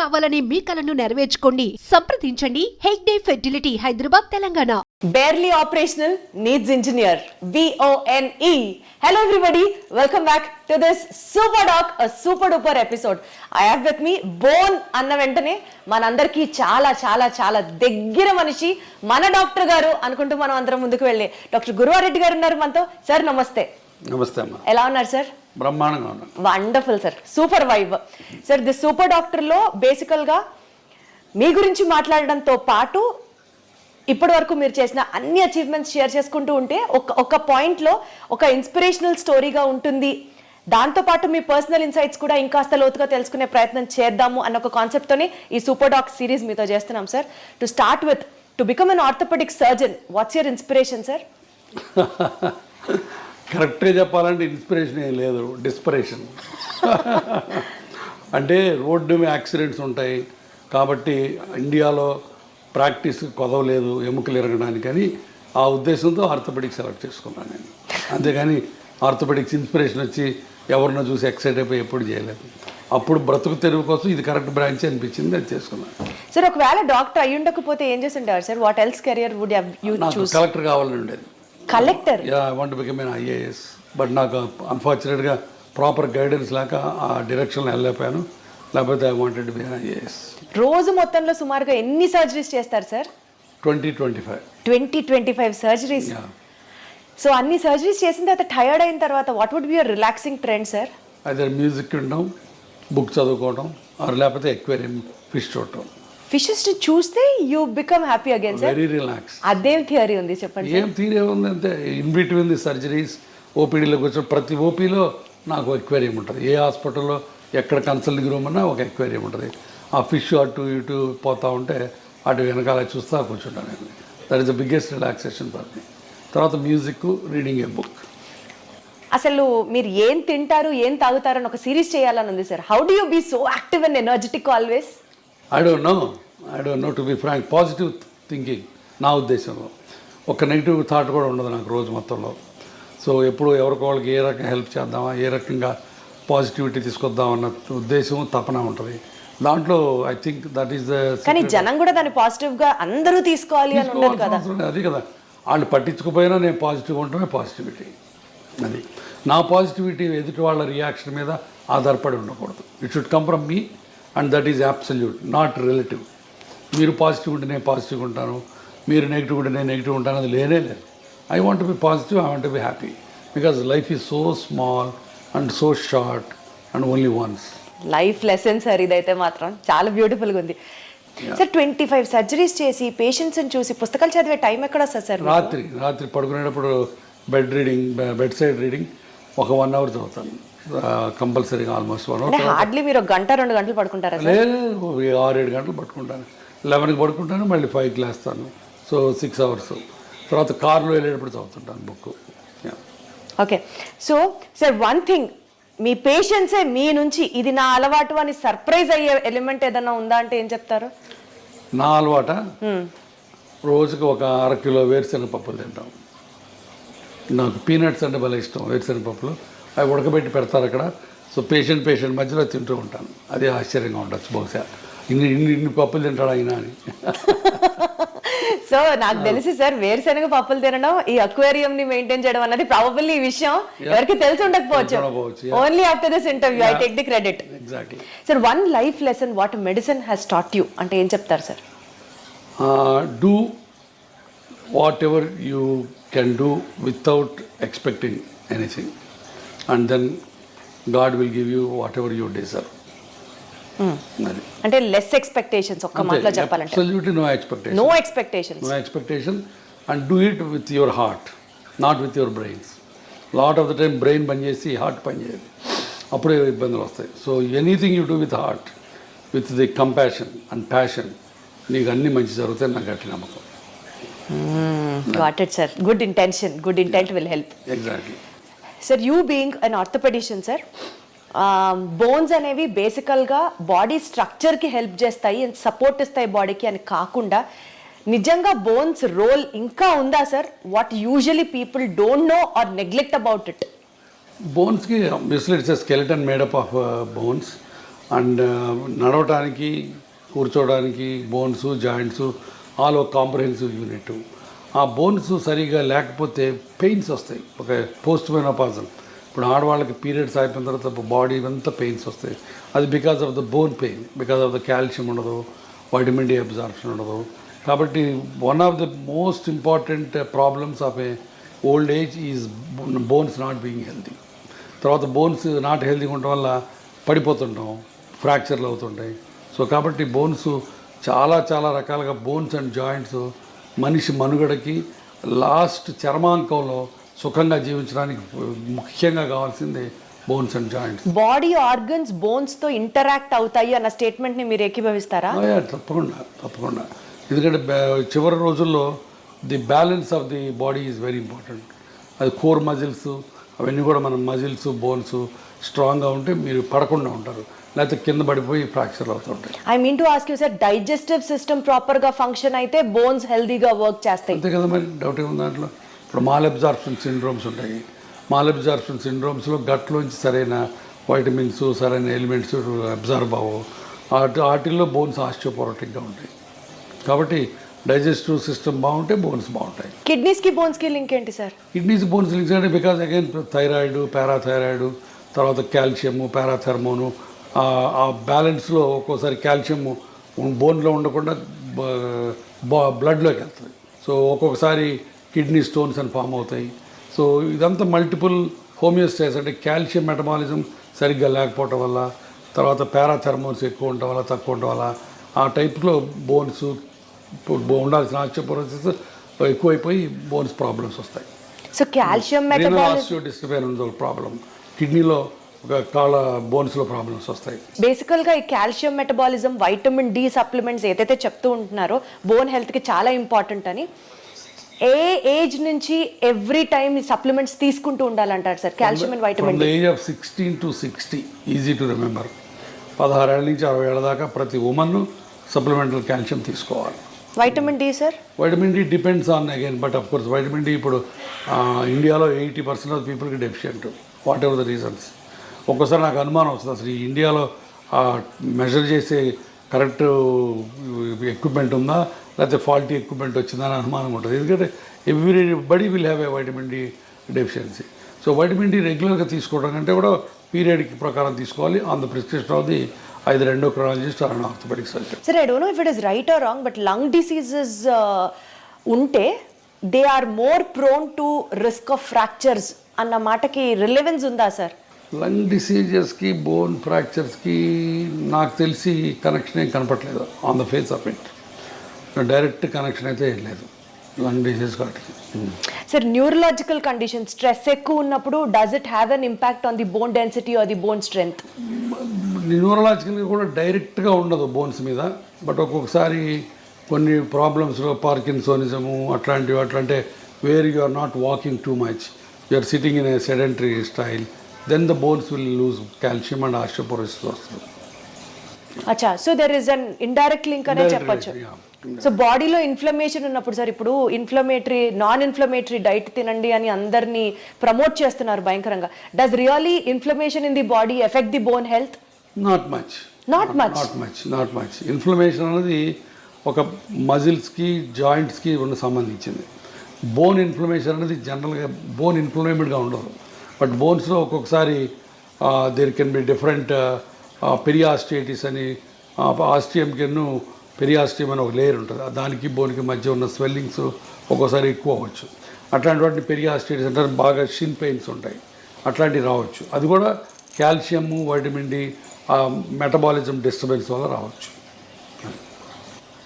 కావాలనే మీ కలను నెరవేర్చుకోండి. సంప్రదించండి. Hegde fertility Hyderabad Telangana. Operational needs engineer b-o-n-e hello everybody. Welcome back to this super doc a super duper episode. I have with me bone అన్న వెంటనే మనందరికీ చాలా చాలా చాలా దగ్గర మనిషి మన డాక్టర్ గారు అనుకుంటూ మనం అందరం ముందుకు వెళ్ళే. డాక్టర్ గురువారెడ్డి గారు ఉన్నారు మనతో. సార్ నమస్తే. నమస్తే అమ్మా. ఎలా ఉన్నారు సార్? బ్రహ్మాండంగా ఉన్నాను wonderful sir super vibe sir the super డాక్టర్లో బేసికల్గా మీ గురించి మాట్లాడడంతో పాటు ఇప్పటి వరకు మీరు చేసిన అన్ని అచీవ్మెంట్స్ షేర్ చేసుకుంటూ ఉంటే ఒక ఒక పాయింట్లో ఒక ఇన్స్పిరేషనల్ స్టోరీగా ఉంటుంది. దాంతోపాటు మీ పర్సనల్ ఇన్సైట్స్ కూడా ఇంకాస్త లోతుగా తెలుసుకునే ప్రయత్నం చేద్దాము అన్న ఒక కాన్సెప్ట్తోనే ఈ సూపర్ డాక్ సిరీస్ మీతో చేస్తున్నాం sir to start with to become an orthopaedic surgeon what's your inspiration sir కరెక్ట్గా చెప్పాలంటే ఇన్స్పిరేషన్ ఏం లేదు డిస్పరేషన్. అంటే రోడ్డు మీద యాక్సిడెంట్స్ ఉంటాయి కాబట్టి ఇండియాలో ప్రాక్టీస్ కొదవలేదు ఎముకలు ఎరగడానికని ఆ ఉద్దేశంతో ఆర్థోపెడిక్ సెలెక్ట్ చేసుకున్నాను నేను. అంతేగాని ఆర్థోపెడిక్స్ ఇన్స్పిరేషన్ వచ్చి ఎవరినో చూసి ఎక్సైట్ అయిపోయి ఎప్పుడు చేయలేదు. అప్పుడు బ్రతుకు తెరువు కోసం ఇది కరెక్ట్ బ్రాంచ్ అనిపించింది అది చేసుకున్నాను. సార్ ఒకవేళ డాక్టర్ అయి ఉండకపోతే ఏం చేసి sir? What else career would collector కావాలని ఉండేది. Collector. Yeah I want become an IAS but నాకు అన్ఫార్చునేట్గా ప్రాపర్ గైడెన్స్ లేక ఆ డైరెక్షన్లో వెళ్ళలేకపోయాను. లేకపోతే ఐ వాంటెడ్ బి ఐఏఎస్ రోజు మొత్తంలో సుమారుగా ఎన్ని సర్జరీస్ చేస్తారు sir twenty twenty five twenty twenty five surgeries so అన్ని సర్జరీస్ చేసిన తర్వాత టైర్డ్ అయిన తర్వాత what would be your relaxing trend sir అదే మ్యూజిక్ వినడం బుక్ చదువుకోవడం ఆర్ లేకపోతే ఎక్వేరియం ఫిష్ చూడటం. ఫిషెస్ చూస్తే you become happy again sir very relax అదేం థియరీ ఉంది చెప్పండి ఏం తీరే ఉంది అంటే ఇన్ బిట్వీన్ ది సర్జరీస్ ఓపీడీలోకి వచ్చిన ప్రతి ఓపీలో నాకు ఎక్వేరియం ఉంటుంది. ఏ హాస్పిటల్లో ఎక్కడ కన్సల్టింగ్ రూమ్ అన్నా ఒక ఎక్వేరియం ఉంటుంది. ఆ ఫిష్ అటు ఇటు పోతా ఉంటే అటు వెనకాల చూస్తా కూర్చుంటాను నేను. That is the biggest relaxation for me తర్వాత మ్యూజిక్ రీడింగ్ ఏ బుక్ అసలు మీరు ఏం తింటారు ఏం తాగుతారు అని ఒక సిరీస్ చేయాలని ఉంది sir how do you be so active and energetic always I don't know I don't know to be frank positive thinking నా ఉద్దేశంలో. ఒక నెగిటివ్ థాట్ కూడా ఉండదు నాకు రోజు మొత్తంలో. సో ఎప్పుడు ఎవరికి వాళ్ళకి ఏ రకంగా హెల్ప్ చేద్దామా ఏ రకంగా పాజిటివిటీ తీసుకొద్దామన్న ఉద్దేశం తపన ఉంటుంది. దాంట్లో ఐ థింక్ దట్ ఈస్ కానీ జనం కూడా దాన్ని పాజిటివ్గా అందరూ తీసుకోవాలి అని ఉండదు కదా. అది కదా. వాళ్ళు పట్టించుకుపోయినా నేను పాజిటివ్ ఉండటమే పాజిటివిటీ అది. నా పాజిటివిటీ ఎదుటి వాళ్ళ రియాక్షన్ మీద ఆధారపడి ఉండకూడదు. It should come from me and that is absolute not relative. మీరు పాజిటివ్ ఉంటే నేను పాజిటివ్ ఉంటాను మీరు నెగిటివ్ ఉంటే నేను నెగిటివ్ ఉంటాను అది లేనే లేదు. I want be positive I want be happy because life is so small and so short and only once life lesson sir ఇదైతే మాత్రం చాలా beautiful గా ఉంది. సార్ ట్వంటీ ఫైవ్ సర్జరీస్ చేసి పేషెంట్స్ చూసి పుస్తకాలు చదివే టైం ఎక్కడ వస్తుంది సార్ రాత్రి రాత్రి పడుకునేటప్పుడు bed reading bedside reading ఒక వన్ అవర్ చదువుతాను. కంపల్సరీగా ఆల్మోస్ట్ వన్ అవర్ హార్డ్లీ మీరు గంట రెండు గంటలు పడుకుంటారా లేదు ఆరు ఏడు గంటలు పట్టుకుంటాను లెవెన్కి పడుకుంటాను మళ్ళీ ఫైవ్కి లేస్తాను. సో సిక్స్ అవర్స్ తర్వాత కార్లో వెళ్ళేటప్పుడు చదువుతుంటాను book. Okay. So sir one thing మీ పేషెంట్సే మీ నుంచి ఇది నా అలవాటు అని సర్ప్రైజ్ అయ్యే ఎలిమెంట్ ఏదైనా ఉందా అంటే ఏం చెప్తారు? నా అలవాట? రోజుకి ఒక అర కిలో వేరుశనగ పప్పులు తింటాం. నాకు పీనట్స్ అంటే భలే ఇష్టం వేరుశనగ పప్పులు అవి ఉడకబెట్టి పెడతారు అక్కడ. సో పేషెంట్ పేషెంట్ మధ్యలో తింటూ ఉంటాను. అది ఆశ్చర్యంగా ఉండొచ్చు బహుశా. ఇన్ని ఇన్ని ఇన్ని పప్పులు తింటాడు అయినా అని. సో నాకు తెలిసి సార్ వేరుశనగ పప్పులు తినడం ఈ అక్వేరియం ని మెయింటైన్ చేయడం అన్నది ప్రాబబ్లీ ఈ విషయం. ఎవరికి తెలిసి ఉండకపోవచ్చు. Only after this interview I take the credit sir one life lesson what medicine has taught you అంటే ఏం చెప్తారు సార్ uh, do whatever you can do without expecting anything. And then god will give you whatever you deserve అది. అంటే less expectations ఒక్క మాటలో. చెప్పాలంటే. Absolutely no expectation. No expectations no expectation. And do it with your heart not with your brains. Lot of the time brain పనిచేసి heart పనిచేయదు అప్పుడే ఇబ్బందులు వస్తాయి. So anything you do with heart with the compassion and passion నీకు అన్నీ మంచి జరుగుతాయి నాకు గట్టి నమ్మకం. Got it sir good intention good intent will help exactly sir you being an orthopaedician sir bones అనేవి బేసికల్గా బాడీ స్ట్రక్చర్కి హెల్ప్ చేస్తాయి అండ్ సపోర్ట్ ఇస్తాయి బాడీకి అని కాకుండా నిజంగా బోన్స్ రోల్ ఇంకా ఉందా sir what usually people don't know or neglect about it బోన్స్కి misled skeleton made up of bones and నడవటానికి కూర్చోవడానికి బోన్స్ జాయింట్స్ ఆల్ ఒక కాంప్రహెన్సివ్ యూనిట్ ఆ బోన్స్ సరిగా లేకపోతే పెయిన్స్ వస్తాయి. ఒక పోస్ట్ మెనోపాజల్ ఇప్పుడు ఆడవాళ్ళకి పీరియడ్స్ అయిపోయిన తర్వాత బాడీ అంతా పెయిన్స్ వస్తాయి. అది because of the bone pain because of the calcium ఉండదు వైటమిన్ డి అబ్జార్ప్షన్ ఉండదు. కాబట్టి one of the most important problems of a old age is bones not being healthy. తర్వాత బోన్స్ నాట్ హెల్తీగా ఉండటం వల్ల పడిపోతుంటాం ఫ్రాక్చర్లు అవుతుంటాయి. సో కాబట్టి బోన్స్ చాలా చాలా రకాలుగా బోన్స్ అండ్ జాయింట్స్ మనిషి మనుగడకి లాస్ట్ చర్మాంకంలో సుఖంగా జీవించడానికి ముఖ్యంగా కావాల్సింది bones and joints. Body organs బోన్స్తో interact అవుతాయి అన్న స్టేట్మెంట్ని మీరు ఏకీభవిస్తారా? తప్పకుండా తప్పకుండా. ఎందుకంటే చివరి రోజుల్లో the balance of the body is very important. అది కోర్ మజిల్స్ అవన్నీ కూడా మన మజిల్స్ బోన్స్ స్ట్రాంగ్గా ఉంటే మీరు పడకుండా ఉంటారు. లేకపోతే కింద పడిపోయి ఫ్రాక్చర్ అవుతుంటాయి. I mean to ask you sir digestive system ప్రాపర్గా ఫంక్షన్ అయితే బోన్స్ హెల్దీగా వర్క్ చేస్తాయి. అంతే కదా మరి డౌట్ ఏముంది దాంట్లో? ఇప్పుడు మాల్ అబ్జార్ప్షన్ సిండ్రోమ్స్ ఉంటాయి. మాల్ అబ్జార్ప్షన్ సిండ్రోమ్స్లో గట్లోంచి సరైన వైటమిన్స్ సరైన ఎలిమెంట్స్ అబ్జార్బ్ అవ్వవు. వాటి వాటిల్లో బోన్స్ ఆస్టియోపోరోటిక్గా ఉంటాయి. కాబట్టి డైజెస్టివ్ సిస్టమ్ బాగుంటే బోన్స్ బాగుంటాయి. కిడ్నీస్కి బోన్స్కి లింక్ ఏంటి సార్ కిడ్నీస్ బోన్స్ లింక్స్ అంటే బికాజ్ అగైన్ థైరాయిడ్ పారాథైరాయిడ్ తర్వాత కాల్షియము పారాథర్మోను ఆ బ్యాలెన్స్లో ఒక్కోసారి కాల్షియము బోన్లో ఉండకుండా బ్లడ్లోకి వెళ్తుంది. సో ఒక్కొక్కసారి కిడ్నీ స్టోన్స్ అని ఫామ్ అవుతాయి. సో ఇదంతా మల్టిపుల్ హోమియోస్టేస్ అంటే కాల్షియం మెటబాలిజం సరిగ్గా లేకపోవటం వల్ల తర్వాత పారాథర్మోన్స్ ఎక్కువ ఉండటం వల్ల తక్కువ ఉండటం వల్ల ఆ టైప్లో బోన్స్ ఉండాల్సిన ఆస్టియోపోరోసిస్ ఎక్కువైపోయి బోన్స్ ప్రాబ్లమ్స్ వస్తాయి. సో కాల్షియం ప్రాబ్లం కిడ్నీలో కాళ్ళ బోన్స్లో ప్రాబ్లమ్స్ వస్తాయి. బేసికల్గా ఈ calcium metabolism vitamin D supplements ఏదైతే చెప్తూ ఉంటున్నారో బోన్ హెల్త్కి చాలా ఇంపార్టెంట్ అని. ఏ ఏజ్ నుంచి ఎవ్రీ టైం ఈ సప్లిమెంట్స్ తీసుకుంటూ ఉండాలంటారు sir? Calcium and vitamin age of sixteen to sixty easy to remember. పదహారేళ్ళ నుంచి అరవై ఏళ్ళ దాకా ప్రతి ఉమెన్ సప్లిమెంటల్ కాల్షియం తీసుకోవాలి. Vitamin D sir? Vitamin D depends on again but of course vitamin D ఇప్పుడు ఇండియాలో ఎయిటీ పర్సెంట్ ఆఫ్ పీపుల్కి deficient whatever the reasons. ఒక్కోసారి నాకు అనుమానం వస్తుంది. అసలు ఇండియాలో మెజర్ చేసే కరెక్ట్ ఎక్విప్మెంట్ ఉందా? లేకపోతే ఫాల్టీ ఎక్విప్మెంట్ వచ్చిందా అని అనుమానం ఉంటుంది. ఎందుకంటే everybody will have a vitamin D deficiency so vitamin D రెగ్యులర్గా తీసుకోవడం కంటే కూడా పీరియడ్కి ప్రకారం తీసుకోవాలి. On the prescription of the ఐదు endocrinologist or orthopaedic surgeon sir I don't know if it is right or wrong but lung diseases ఉంటే they are more prone to risk of fractures అన్న మాటకి రిలెవెన్స్ ఉందా sir lung డిసీజెస్కి bone ఫ్రాక్చర్స్కి నాకు తెలిసి connection ఏం కనపట్లేదు on the face of it direct connection అయితే ఏం లేదు. లంగ్ డిసీజ్ వాటికి సార్ న్యూరలాజికల్ కండిషన్ స్ట్రెస్ ఎక్కువ ఉన్నప్పుడు does it have an impact on the bone density or the bone strength న్యూరలాజికల్గా కూడా డైరెక్ట్గా ఉండదు బోన్స్ మీద. బట్ ఒక్కొక్కసారి కొన్ని ప్రాబ్లమ్స్లో పార్కిన్సోనిజము అట్లాంటివి అట్లాంటే where you are not walking too much you are sitting in a sedentary style then the bones will lose calcium and osteoporosis వస్తుంది అచ్చా so there is an indirect link అనే చెప్పొచ్చు. So బాడీలో inflammation ఉన్నప్పుడు sir ఇప్పుడు inflammatory non inflammatory diet తినండి అని అందరినీ ప్రమోట్ చేస్తున్నారు భయంకరంగా. Does really inflammation in the body effect the bone health not much Not much. Not much not much inflammation అనేది ఒక మజిల్స్కి జాయింట్స్కి ఉన్న సంబంధించింది. బోన్ ఇన్ఫ్లమేషన్ అనేది జనరల్గా బోన్ ఇన్ఫ్లమేటెడ్గా ఉండదు. బట్ బోన్స్లో ఒక్కొక్కసారి there can be different periostitis అని ఆస్టియంకిను పెరియాస్టియం అని ఒక లేయర్ ఉంటుంది. దానికి బోన్కి మధ్య ఉన్న స్వెల్లింగ్స్ ఒక్కోసారి ఎక్కువ అవ్వచ్చు. అట్లాంటి వాటిని పెరియాస్టేటిస్ అంటే బాగా షిన్ పెయిన్స్ ఉంటాయి. అట్లాంటివి రావచ్చు. అది కూడా calcium vitamin D metabolism disturbance వల్ల రావచ్చు.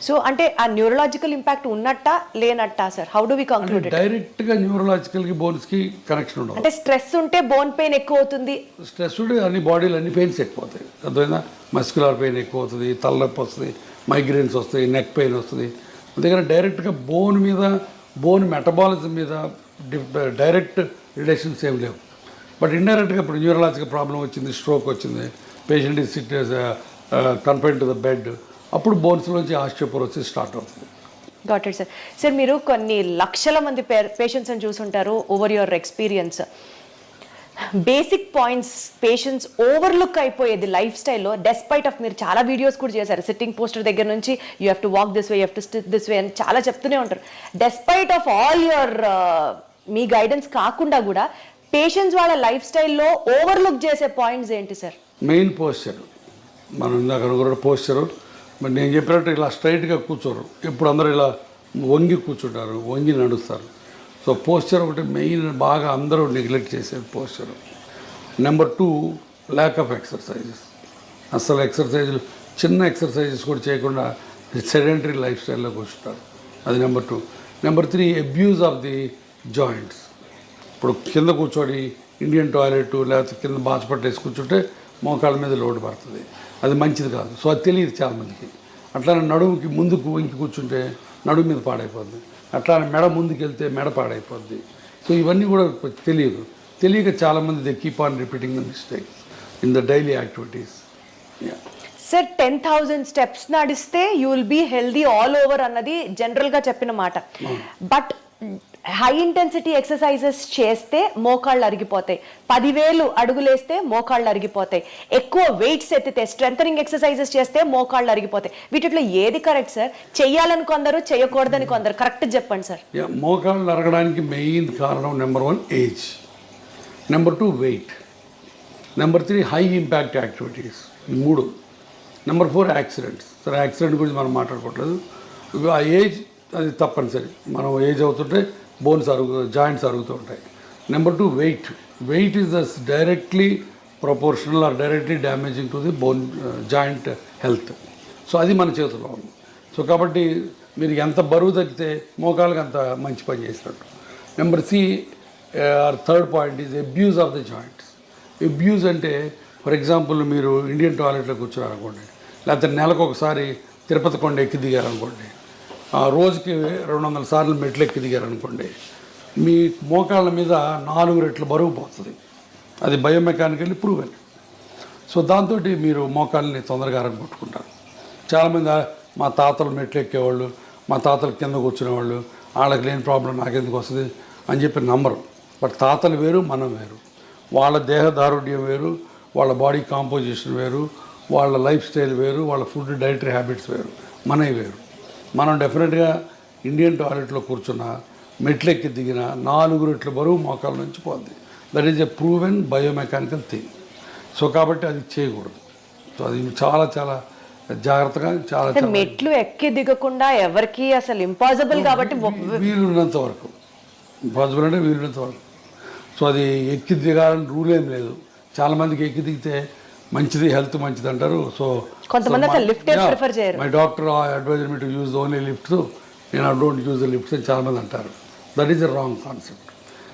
సో అంటే ఆ న్యూరలాజికల్ ఇంపాక్ట్ ఉన్నట్టా లేనట్టా sir how do we conclude it డైరెక్ట్గా న్యూరలాజికల్కి బోన్స్కి కనెక్షన్ ఉండదు. అంటే స్ట్రెస్ ఉంటే బోన్ పెయిన్ ఎక్కువ అవుతుంది స్ట్రెస్ ఉంటే అన్ని బాడీలో అన్ని పెయిన్స్ ఎక్కువ అవుతాయి అర్థమైందా? మస్కులర్ పెయిన్ ఎక్కువ అవుతుంది తలనొప్పి వస్తుంది మైగ్రేన్స్ వస్తాయి నెక్ పెయిన్ వస్తుంది. అందుకని డైరెక్ట్గా బోన్ మీద బోన్ మెటబాలిజం మీద డైరెక్ట్ రిలేషన్స్ ఏం లేవు. బట్ ఇండైరెక్ట్గా ఇప్పుడు న్యూరలాజికల్ ప్రాబ్లం వచ్చింది స్ట్రోక్ వచ్చింది. Patient is sit confine to the bed అప్పుడు బోన్స్లోంచి ఆస్టియోపోరోసిస్ స్టార్ట్ అవుతుంది. గాట్ ఇట్ సార్ సార్ మీరు కొన్ని లక్షల మంది పేషెంట్స్ని చూసుంటారు over your experience basic points patients overlook అయిపోయేది లైఫ్ స్టైల్లో డెస్పైట్ ఆఫ్ మీరు చాలా వీడియోస్ కూడా చేశారు. సిట్టింగ్ పోస్టర్ దగ్గర నుంచి you have to walk this way you have to stitch this way అని చాలా చెప్తూనే ఉంటారు. డెస్పైట్ ఆఫ్ ఆల్ యువర్ మీ గైడెన్స్ కాకుండా కూడా పేషెంట్స్ వాళ్ళ లైఫ్ స్టైల్లో ఓవర్లుక్ చేసే పాయింట్స్ ఏంటి సార్ మెయిన్ పోస్చర్ మనం ఇందాక పోస్చరు మరి నేను చెప్పినట్టు ఇలా స్ట్రైట్గా కూర్చోరు. ఇప్పుడు అందరూ ఇలా వంగి కూర్చుంటారు వంగి నడుస్తారు. సో పోస్చర్ ఒకటి మెయిన్ బాగా అందరూ నెగ్లెక్ట్ చేసేది posture. Number two lack of exercises అసలు ఎక్సర్సైజులు చిన్న ఎక్సర్సైజెస్ కూడా చేయకుండా సెడెంటరీ లైఫ్ స్టైల్లో కూర్చుంటారు అది number two. Number three abuse of the joints ఇప్పుడు కింద కూర్చొని ఇండియన్ టాయిలెట్ లేకపోతే కింద బాచ పట్టేసి కూర్చుంటే మోకాళ్ళ మీద లోడ్ పడుతుంది. అది మంచిది కాదు. సో అది తెలియదు చాలామందికి అట్లానే నడుముకి ముందుకు ఇంకి కూర్చుంటే నడుము మీద పాడైపోద్ది. అట్లానే మెడ ముందుకు వెళ్తే మెడ పాడైపోద్ది. సో ఇవన్నీ కూడా తెలియదు. తెలియక చాలామంది they keep on repeating the mistakes in the daily activities sir ten thousand steps నడిస్తే you will be healthy all over అన్నది జనరల్గా చెప్పిన మాట. బట్ హై ఇంటెన్సిటీ ఎక్సర్సైజెస్ చేస్తే మోకాళ్ళు అరిగిపోతాయి. పదివేలు అడుగులేస్తే మోకాళ్ళు అరిగిపోతాయి. ఎక్కువ వెయిట్స్ ఎత్తితే స్ట్రెంథనింగ్ ఎక్సర్సైజెస్ చేస్తే మోకాళ్ళు అరిగిపోతాయి. వీటిలో ఏది కరెక్ట్ సార్ చేయాలని కొందరు చేయకూడదని కొందరు. కరెక్ట్ చెప్పండి సార్ మోకాళ్ళు అరగడానికి మెయిన్ కారణం number one age number two weight number three high impact activities మూడు. నెంబర్ ఫోర్ యాక్సిడెంట్స్ సరే యాక్సిడెంట్ గురించి మనం మాట్లాడుకోవట్లేదు. ఆ ఏజ్ అది తప్పనిసరి. మనం ఏజ్ అవుతుంటే బోన్స్ అరుగు జాయింట్స్ అరుగుతూ ఉంటాయి. Number two weight weight is thus directly proportional or directly damaging to the bone joint health so అది మన చేతిలో ఉంది. సో కాబట్టి మీరు ఎంత బరువు తగ్గితే మోకాళ్ళకి అంత మంచి పని చేసినట్టు number C or third point is abuse of the joints abuse అంటే ఫర్ ఎగ్జాంపుల్ మీరు ఇండియన్ టాయిలెట్లో కూర్చున్నారనుకోండి లేకపోతే నెలకు ఒకసారి తిరుపతి కొండ ఎక్కి దిగారనుకోండి రోజుకి రెండు వందల సార్లు మెట్లు ఎక్కి దిగారు అనుకోండి మీ మోకాళ్ళ మీద నాలుగు రెట్లు బరువు పోతుంది. అది బయోమెకానికల్లీ ప్రూవెన్ సో దాంతో మీరు మోకాళ్ళని తొందరగా అరగొట్టుకుంటారు చాలామంది మా తాతలు మెట్లు ఎక్కేవాళ్ళు మా తాతలు కింద కూర్చునేవాళ్ళు వాళ్ళకి లేని ప్రాబ్లం నాకెందుకు వస్తుంది? అని చెప్పి నమ్మరు. బట్ తాతలు వేరు మనం వేరు. వాళ్ళ దేహదారుఢ్యం వేరు వాళ్ళ బాడీ కాంపోజిషన్ వేరు వాళ్ళ లైఫ్ స్టైల్ వేరు వాళ్ళ ఫుడ్ డైటరీ హ్యాబిట్స్ వేరు. మనవి వేరు. మనం డెఫినెట్గా ఇండియన్ టాయిలెట్లో కూర్చున్న మెట్లెక్కి దిగిన నాలుగు రెట్ల బరువు మోకాల నుంచి పోద్ది. That is a proven biomechanical thing so కాబట్టి అది చేయకూడదు. సో అది చాలా చాలా జాగ్రత్తగా చాలా మెట్లు ఎక్కి దిగకుండా ఎవరికి అసలు ఇంపాసిబుల్ కాబట్టి వీలున్నంత వరకు. పాసిబుల్ అంటే వీలున్నంత వరకు. సో అది ఎక్కి దిగాలని రూల్ ఏం లేదు చాలామందికి ఎక్కి దిగితే మంచిది హెల్త్ మంచిది అంటారు. సో కొంతమంది అసలు ఏ prefer చేయరు. My doctor advisor me to use only lifts నేను I don't use the lifts అని చాలామంది అంటారు. That is a wrong concept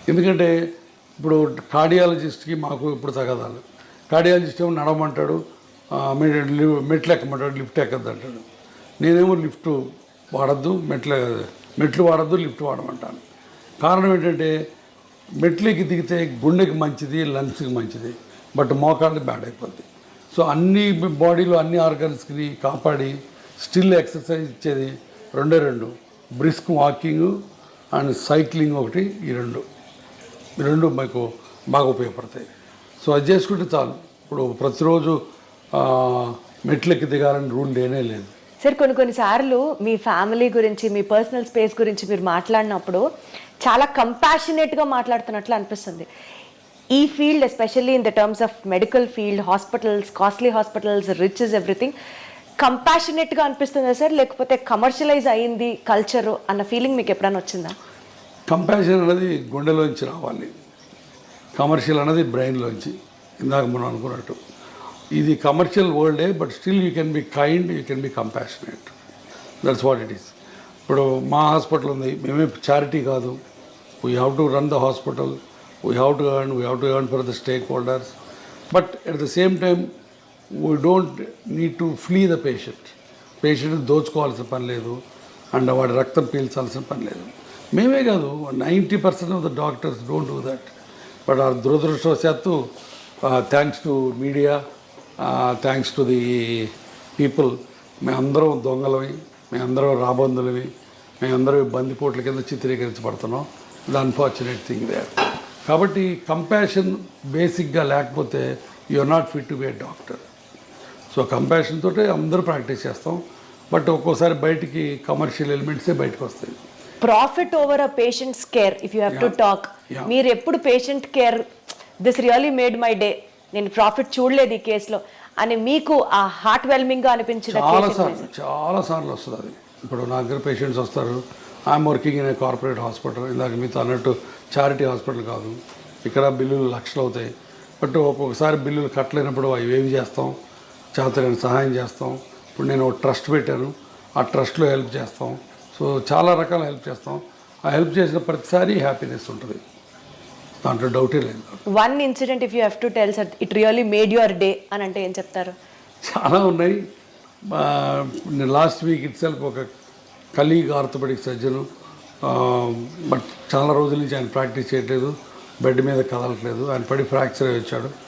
ఎందుకంటే ఇప్పుడు కార్డియాలజిస్ట్కి మాకు ఇప్పుడు తగదాలు. కార్డియాలజిస్ట్ ఏమో లి- మెట్లు ఎక్కమంటాడు లిఫ్ట్ ఎక్కద్దు అంటాడు. నేనేమో లిఫ్ట్ వాడద్దు మెట్ల మెట్లు వాడద్దు లిఫ్ట్ వాడమంటాను. కారణం ఏంటంటే మెట్లకి దిగితే గుండెకి మంచిది లంగ్స్కి మంచిది. బట్ మోకాళ్ళు బ్యాడ్ అయిపోద్ది. సో అన్ని బాడీలో అన్ని ఆర్గన్స్కి కాపాడి స్టిల్ ఎక్సర్సైజ్ ఇచ్చేది రెండే రెండు. బ్రిస్క్ వాకింగ్ అండ్ సైక్లింగ్ ఒకటి ఈ రెండు. ఈ రెండు మీకు బాగా ఉపయోగపడతాయి. సో అది చేసుకుంటే చాలు. ఇప్పుడు ప్రతిరోజు మెట్లకి మెట్లెక్కి దిగాలని రూల్ లేనే లేదు. సార్ కొన్ని కొన్ని సార్లు మీ ఫ్యామిలీ గురించి మీ పర్సనల్ స్పేస్ గురించి మీరు మాట్లాడినప్పుడు చాలా కంపాషనేట్గా మాట్లాడుతున్నట్లు అనిపిస్తుంది. ఈ field especially in the terms of medical field hospitals costly hospitals rich is everything కంపాషనేట్గా అనిపిస్తుందా సార్? లేకపోతే కమర్షియలైజ్ అయింది కల్చరు అన్న ఫీలింగ్ మీకు ఎప్పుడైనా వచ్చిందా? కంపాషన్ అనేది గుండెలోంచి రావాలి. కమర్షియల్ అనేది బ్రెయిన్లోంచి ఇందాక మనం అనుకున్నట్టు. ఇది commercial వరల్డే but still you can be kind you can be compassionate that's what it is ఇప్పుడు మా హాస్పిటల్ ఉంది. మేమే చారిటీ కాదు. We have to run the hospital we have to earn we have to earn for the stake holders but at the same time we don't need to flee the patient patient దోచుకోవాల్సిన పని లేదు and వాడి రక్తం పీల్చాల్సిన పని లేదు. మేమే కాదు ninety percent of the doctors don't do that but ఆ దురదృష్టవశాత్తు thanks to media thanks to the people మేమందరం దొంగలవి మేమందరం రాబందులవి మేమందరం బందిపోట్ల కింద చిత్రీకరించబడుతున్నాం. ద అన్ఫార్చునేట్ థింగ్ దే కాబట్టి కంపాషన్ బేసిక్గా లేకపోతే you are not fit to be a doctor so compassion తోటే అందరూ ప్రాక్టీస్ చేస్తాం. బట్ ఒక్కోసారి బయటికి కమర్షియల్ ఎలిమెంట్సే బయటకు వస్తాయి. Profit over a patients care if you have to. Talk. మీరు ఎప్పుడు patient care this really made my day నేను ప్రాఫిట్ చూడలేదు ఈ కేసులో అని మీకు ఆ హార్ట్ వెల్మింగ్గా అనిపించిన చాలా సార్లు చాలా సార్లు వస్తుంది అది. ఇప్పుడు నా దగ్గర పేషెంట్స్ వస్తారు. I'm working in a corporate hospital ఇందాక మీతో అన్నట్టు చారిటీ హాస్పిటల్ కాదు. ఇక్కడ బిల్లులు లక్షలు అవుతాయి. బట్ ఒక్కొక్కసారి బిల్లులు కట్టలేనప్పుడు అవి ఏవి చేస్తాం? చేతలేని సహాయం చేస్తాం. ఇప్పుడు నేను ఒక ట్రస్ట్ పెట్టాను. ఆ ట్రస్ట్లో హెల్ప్ చేస్తాం. సో చాలా రకాల హెల్ప్ చేస్తాం. ఆ హెల్ప్ చేసిన ప్రతిసారి హ్యాపీనెస్ ఉంటుంది. దాంట్లో డౌటే లేదు. One incident if you have to tell sir it really made your day అని అంటే ఏం చెప్తారు? చాలా ఉన్నాయి. లాస్ట్ వీక్ ఇట్ సెల్ఫ్ ఒక కలీగ్ ఆర్థోపెడిక్ సర్జను బట్ చాలా రోజుల నుంచి ఆయన ప్రాక్టీస్ చేయట్లేదు. బెడ్ మీద కదలట్లేదు. ఆయన పడి ఫ్రాక్చర్ అయి వచ్చాడు.